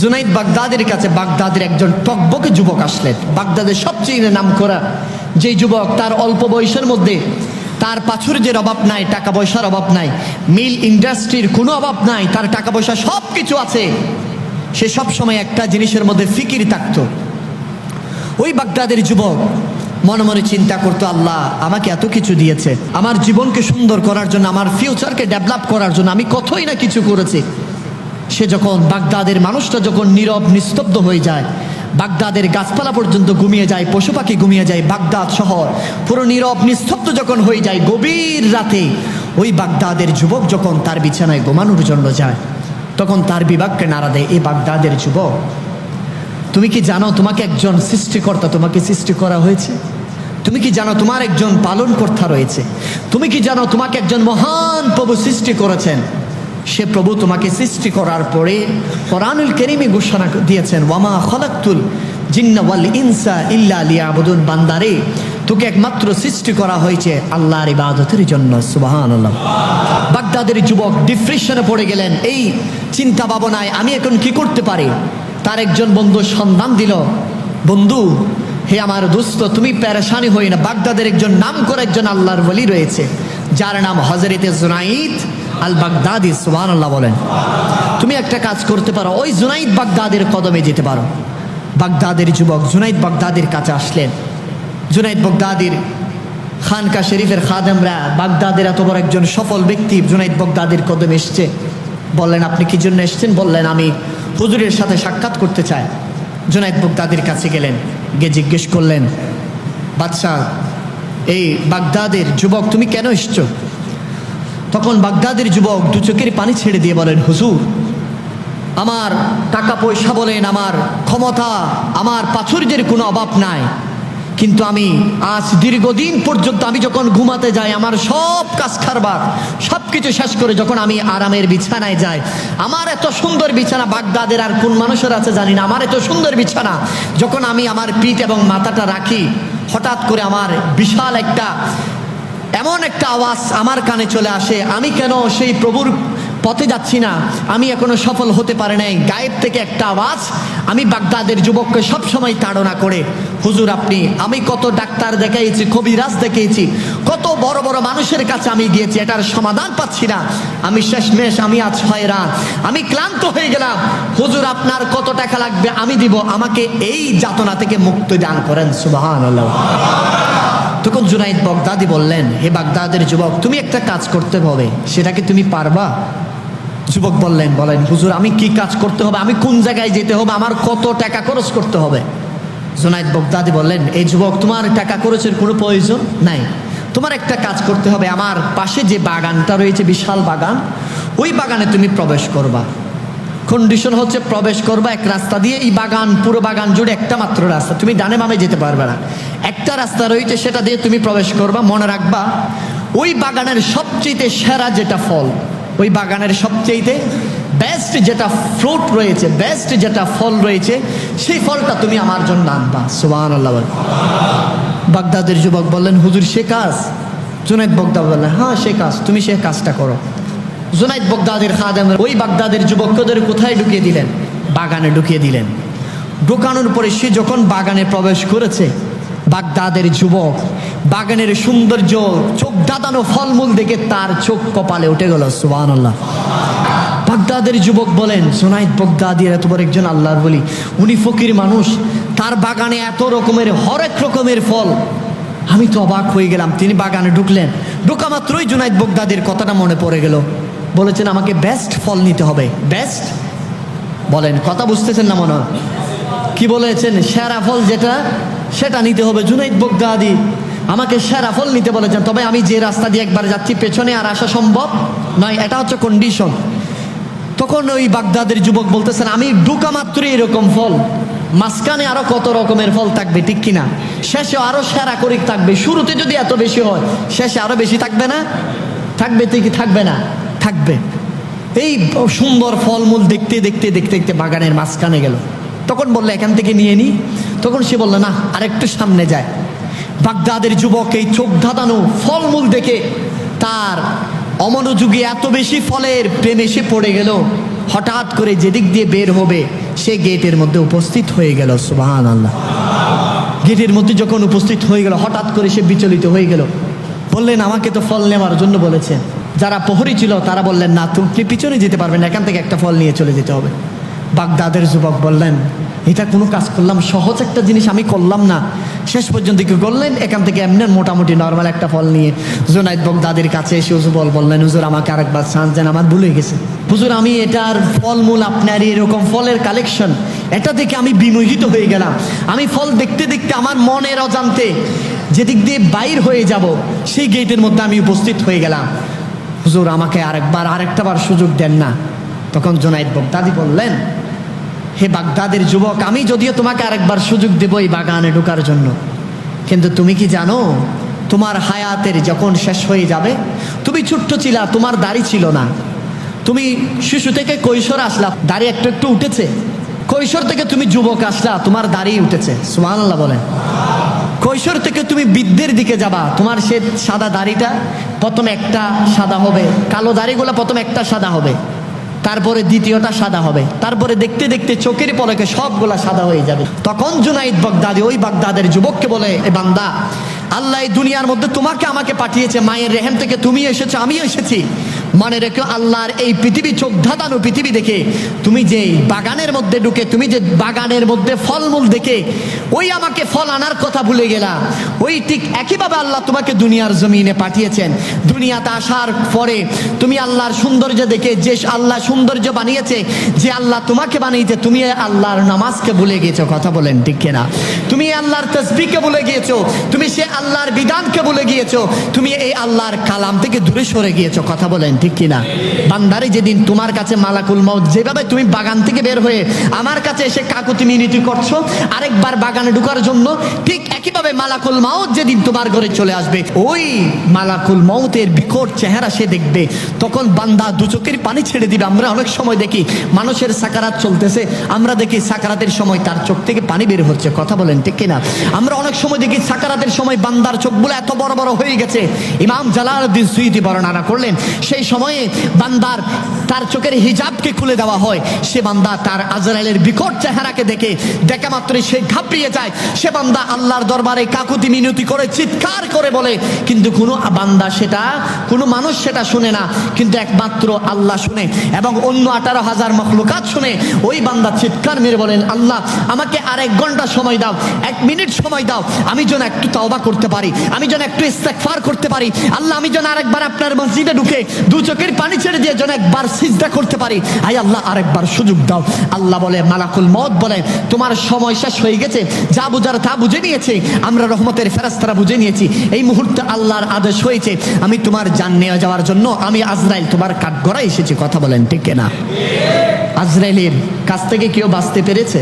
জুনাইদ বাগদাদের কাছে বাগদাদের একজন টকবকে যুবক আসলেন। বাগদাদের সবচেয়ে নাম করা যে যুবক তার অল্প বয়সের মধ্যে তার পাছুর যে অভাব নাই, টাকা পয়সার অভাব নাই, মিল ইন্ডাস্ট্রির কোনো অভাব নাই, তার টাকা পয়সা সব কিছু আছে। সে সব সময় একটা জিনিসের মধ্যে ফিকির থাকতো। ওই বাগদাদের যুবক মনে মনে চিন্তা করতো, আল্লাহ, আমাকে এত কিছু দিয়েছে। আমার জীবনকে সুন্দর করার জন্য, আমার ফিউচারকে ডেভেলপ করার জন্য আমি কতই না কিছু করেছি। সে যখন বাগদাদের মানুষটা যখন নীরব, নিস্তব্ধ হয়ে যায়, বাগদাদের গাছপালা পর্যন্ত ঘুমিয়ে যায়, পশু পাখি ঘুমিয়ে যায় বাগদাদ শহর। পুরো নীরব, নিস্তব্ধ যখন হয়ে যায়, গভীর রাতে ওই বাগদাদের যুবক যখন তার বিছানায় ঘুমানোর জন্য যায়, তখন তার বিভাগকে নাড়া দেয় এই বাগদাদের যুবক, তুমি কি জানো তোমাকে একজন সৃষ্টিকর্তা তোমাকে সৃষ্টি করা হয়েছে? তুমি কি জানো তোমার একজন পালনকর্তা রয়েছে? তুমি কি জানো তোমাকে একজন মহান প্রভু সৃষ্টি করেছেন? সে প্রভু তোমাকে সৃষ্টি করার পরে কোরআনুল কেরিমে ঘোষণা দিয়েছেন, ওয়ামা খলাক্তুল জিন্না ওয়াল ইনসা ইল্লা লিয়াবুদুন বান্দারে, তোকে একমাত্র সৃষ্টি করা হয়েছে আল্লাহর ইবাদতের জন্য সুবাহান আল্লাহ বাগদাদের যুবক ডিপ্রেশনে পড়ে গেলেন, এই চিন্তা ভাবনায় আমি এখন কি করতে পারি? তার একজন বন্ধু সন্ধান দিল, বন্ধু, হে আমার দোস্ত, তুমি প্যারেশানি হই না। বাগদাদের একজন নাম করে একজন আল্লাহর বলি রয়েছে, যার নাম হজরতে জুনাইদ আল বাগদাদি সোহান আল্লাহ বলেন, তুমি একটা কাজ করতে পারো, ওই জুনাইদ বাগদাদের কদমে যেতে পারো। বাগদাদের যুবক জুনাইদ বাগদাদের কাছে আসলেন। জুনাইদ বাগদাদির খানকা শরীফের খাদেমরা, বাগদাদের এত বড় একজন সফল ব্যক্তি জুনাইদ বাগদাদের কদমে এসছে। বললেন, আপনি কি জন্য এসছেন? বললেন, আমি হুজুরের সাথে সাক্ষাৎ করতে চাই। জুনাইদ বাগদাদের কাছে গেলেন, গিয়ে জিজ্ঞেস করলেন, বাদশাহ, এই বাগদাদের যুবক তুমি কেন এসছো? তখন বাগদাদের যুবক দু চোখের পানি ছেড়ে দিয়ে বলেন, হুজুর, আমার টাকা পয়সা বলেন, আমার ক্ষমতা, আমার প্রাচুর্যের কোনো অভাব নাই। কিন্তু আমি আজ দীর্ঘদিন পর্যন্ত আমি যখন ঘুমাতে যাই, আমার সব কাজ কারবার সব কিছু শেষ করে যখন আমি আরামের বিছানায় যাই, আমার এত সুন্দর বিছানা বাগদাদের আর কোন মানুষের আছে জানি না, আমার এত সুন্দর বিছানা, যখন আমি আমার পিঠ এবং মাথাটা রাখি, হঠাৎ করে আমার বিশাল একটা এমন একটা আওয়াজ আমার কানে চলে আসে। আমি কেন সেই প্রভুর পথে যাচ্ছি না? আমি এখনও সফল হতে পারে নাই। গায়েব থেকে একটা আওয়াজ আমি বাগদাদের যুবককে সব সময় তাড়না করে, হুজুর আপনি, আমি কত ডাক্তার দেখাইছি, কবিরাজ দেখিয়েছি কত বড় বড় মানুষের কাছে আমি গিয়েছি, এটার সমাধান পাচ্ছি না। আমি শেষমেশ আমি আজ হয়রান। আমি ক্লান্ত হয়ে গেলাম। হুজুর, আপনার কত টাকা লাগবে? আমি দিব। আমাকে এই যাতনা থেকে মুক্তি দান করেন সুবাহান তখন জুনাইদ বগদাদি বললেন, হে বাগদাদের যুবক, তুমি একটা কাজ করতে হবে। সেটাকে তুমি পারবা? যুবক বললেন, বলেন, হুজুর, আমি কি কাজ করতে হবে? আমি কোন জায়গায় যেতে হবে? আমার কত টাকা খরচ করতে হবে? জুনাইদ বগদাদি বললেন, এই যুবক, তোমার টাকা খরচের কোনো প্রয়োজন নাই। তোমার একটা কাজ করতে হবে। আমার পাশে যে বাগানটা রয়েছে, বিশাল বাগান, ওই বাগানে তুমি প্রবেশ করবা। কন্ডিশন হচ্ছে প্রবেশ করবা এক রাস্তা দিয়ে, এই বাগান, পুরো বাগান জুড়ে একটা মাত্র রাস্তা। তুমি ডানে বামে যেতে পারবে না। একটা রাস্তা রয়েছে, সেটা দিয়ে তুমি প্রবেশ করবা, মনে রাখবা, ওই বাগানের সবচেয়ে সেরা যেটা ফল, ওই বাগানের সবচেয়ে বেস্ট যেটা ফ্রুট রয়েছে বেস্ট যেটা ফল রয়েছে, সেই ফলটা তুমি আমার জন্য আনবা। সুবাহ আল্লাহ বাগদাদের যুবক বললেন, হুজুর, সে কাজ? জুনাইদ বগদাদ বললেন হ্যাঁ সে কাজ, তুমি সে কাজটা করো। জুনাইদ বগদাদের খাদেম ওই বাগদাদের যুবকদের কোথায় ঢুকিয়ে দিলেন? বাগানে ঢুকিয়ে দিলেন। ঢোকানোর পরে সে যখন বাগানে প্রবেশ করেছে, বাগদাদের যুবক বাগানের সৌন্দর্য, চোখ দাদানো ফলমূল দেখে তার চোখ কপালে উঠে গেল সুবান আল্লাহ বাগদাদের যুবক বলেন সোনাইদ বগদাদির এত বড় একজন আল্লাহর বলি। উনি ফকির মানুষ। তার বাগানে এত রকমের, হরেক রকমের ফল। আমি তো অবাক হয়ে গেলাম, তিনি বাগানে ঢুকলেন। ঢোকা মাত্রই জুনাইদ বগদাদির কথাটা মনে পড়ে গেল। বলেছেন, আমাকে বেস্ট ফল নিতে হবে। বেস্ট বলেন, কথা বুঝতেছেন না মনে? কি বলেছেন? সেরা ফল যেটা, সেটা নিতে হবে। জুনাইদ বগদাদি আমাকে সেরা ফল নিতে বলেছেন, তবে আমি যে রাস্তা দিয়ে একবার যাচ্ছি, পেছনে আর আসা সম্ভব নয়, এটা হচ্ছে কন্ডিশন তখন ওই বাগদাদের যুবক বলতেছেন, আমি ঢুকা মাত্রই এরকম ফল। মাঝখানে আরও কত রকমের ফল থাকবে, ঠিক কিনা? শেষে আরও সেরা করিক থাকবে। শুরুতে যদি এত বেশি হয়, শেষে আরও বেশি থাকবে না? থাকবে কি থাকবে না। থাকবে। এই সুন্দর ফলমূল দেখতে দেখতে দেখতে দেখতে বাগানের মাঝখানে গেল। তখন বলল, এখান থেকে নিয়ে নি। তখন সে বলল, না, আরেকটু সামনে যায়। বাগদাদের যুবক এই চোখ ধাঁধানো ফলমূল দেখে তার অমনোযোগী এত বেশি ফলের প্রেমে সে পড়ে গেল। হঠাৎ করে যেদিক দিয়ে বের হবে, সে গেটের মধ্যে উপস্থিত হয়ে গেল। সুবাহান আল্লাহ গেটের মধ্যে যখন উপস্থিত হয়ে গেল, হঠাৎ করে সে বিচলিত হয়ে গেল। বললেন, আমাকে তো ফল নেওয়ার জন্য বলেছেন। যারা প্রহরী ছিল, তারা বললেন, না, তুমি পিছনে যেতে পারবেন এখান থেকে একটা ফল নিয়ে চলে যেতে হবে। বাগদাদের যুবক বললেন, এটা কোনো কাজ করলাম, সহজ একটা জিনিস আমি করলাম না। শেষ পর্যন্ত কি করলেন? এখান থেকে এমনি মোটামুটি নর্মাল একটা ফল নিয়ে জোনাইদ বগদাদের কাছে এসে উজুবল বললেন, হুজুর, আমাকে আরেকবার চান্স দেন আমার ভুলে গেছে। হুজুর, আমি এটার ফলমূল আপনার এরকম ফলের কালেকশন এটা দেখে আমি বিমোহিত হয়ে গেলাম। আমি ফল দেখতে দেখতে আমার মনের অজান্তে যেদিক দিয়ে বাইর হয়ে যাব, সেই গেটের মধ্যে আমি উপস্থিত হয়ে গেলাম। হুজুর আমাকে আরেকবার আরেকটা বার সুযোগ দেন না। তখন জোনাইদ বগদাদি বললেন, হে বাগদাদের যুবক, আমি যদিও তোমাকে আরেকবার সুযোগ দেব এই বাগানে ঢোকার জন্য। কিন্তু তুমি কি জানো, তোমার হায়াতের যখন শেষ হয়ে যাবে, তুমি ছোট্ট ছিলা, তোমার দাড়ি ছিল না। তুমি শিশু থেকে কৈশোর আসলা, দাড়ি একটু একটু উঠেছে। কৈশোর থেকে তুমি যুবক আসলা, তোমার দাড়ি উঠেছে। সুমান আল্লাহ বলেন। কৈশোর থেকে তুমি বৃদ্ধের দিকে যাবা। তোমার সে সাদা দাড়িটা প্রথম একটা সাদা হবে, কালো দাড়িগুলো প্রথম একটা সাদা হবে, তারপরে দ্বিতীয়টা সাদা হবে, তারপরে দেখতে দেখতে চোখের পলকে সবগুলা সাদা হয়ে যাবে। তখন জুনাইদ বাগদাদি, ওই বাগদাদের যুবককে বলে, এ বান্দা, আল্লাহ এই দুনিয়ার মধ্যে তোমাকে আমাকে পাঠিয়েছে, মায়ের রেহেম থেকে তুমি এসেছ আমি এসেছি। মনে রেখো, আল্লাহর এই পৃথিবী চোখ ধাঁধানো পৃথিবী দেখে তুমি যে বাগানের মধ্যে ঢুকে, তুমি যে বাগানের মধ্যে ফলমূল দেখে, ওই আমাকে ফল আনার কথা ভুলে গেলা। ওই ঠিক একইভাবে আল্লাহ তোমাকে দুনিয়ার জমিনে পাঠিয়েছেন। দুনিয়াতে আসার পরে তুমি আল্লাহর সৌন্দর্য দেখে, যে আল্লাহ সৌন্দর্য বানিয়েছে, যে আল্লাহ তোমাকে বানিয়েছে, তুমি আল্লাহর নামাজকে ভুলে গিয়েছো। কথা বলেন ঠিক না তুমি আল্লাহর তসবিকে ভুলে গিয়েছো। তুমি সে আল্লাহর বিধানকে ভুলে গিয়েছো। তুমি এই আল্লাহর কালাম থেকে দূরে সরে গিয়েছো। কথা বলেন ঠিক কিনা? বান্দারে যেদিন তোমার কাছে মালাকুল মৌত যেভাবে তুমি বাগান থেকে বের হয়ে আমার কাছে এসে কাকুতি মিনতি করছ, আরেকবার বাগানে ঢুকার জন্য ঠিক একইভাবে মালাকুল মাউত যেদিন তোমার ঘরে চলে আসবে, ওই মালাকুল মৌতের বিকট চেহারা সে দেখবে। তখন বান্দা দু চোখের পানি ছেড়ে দিবে। আমরা অনেক সময় দেখি মানুষের সাকারাত চলতেছে, আমরা দেখি সাকারাতের সময় তার চোখ থেকে পানি বের হচ্ছে। কথা বলেন, ঠিক কিনা? আমরা অনেক সময় দেখি সাকারাতের সময় বান্দার চোখগুলো এত বড় বড় হয়ে গেছে। ইমাম জালালউদ্দিন সুইতি বর্ণনা করলেন, সেই সময়ে বান্দার তার চোখের হিজাবকে খুলে দেওয়া হয়। সে বান্দা তার আজরাইলের বিকট চেহারাকে দেখে, দেখা মাত্রই সে ঘাবড়িয়ে যায়। সে বান্দা আল্লাহর দরবারে কাকুতি মিনতি করে, চিৎকার করে বলে, কিন্তু কোনো বান্দা সেটা, কোনো মানুষ সেটা শুনে না। কিন্তু একমাত্র আল্লাহ শুনে এবং অন্য আঠারো হাজার মখলুকাত শুনে ওই বান্দা চিৎকার মেরে বলেন, আল্লাহ, আমাকে আর এক ঘণ্টা সময় দাও, এক মিনিট সময় দাও, আমি যেন একটু তওবা করতে পারি, আমি যেন একটু ইস্তেকফার করতে পারি। আল্লাহ, আমি যেন আরেকবার আপনার মসজিদে ঢুকে দু চোখের পানি ছেড়ে দিয়ে যেন একবার সিজদা করতে পারি। আই আল্লাহ, আরেকবার সুযোগ দাও। আল্লাহ বলে, মালাকুল মত বলে, তোমার সময় শেষ হয়ে গেছে, যা বুঝার তা বুঝে নিয়েছে। আমরা রহমতের ফেরাস্তারা বুঝে নিয়েছি। এই মুহূর্তে আল্লাহর আদেশ হয়েছে, আমি তোমার জান নিয়ে যাওয়ার জন্য, আমি আজরাইল তোমার কাঠগড়ায় এসেছি। কথা বলেন, ঠিক না আজরাইলের কাছ থেকে কেউ বাঁচতে পেরেছে?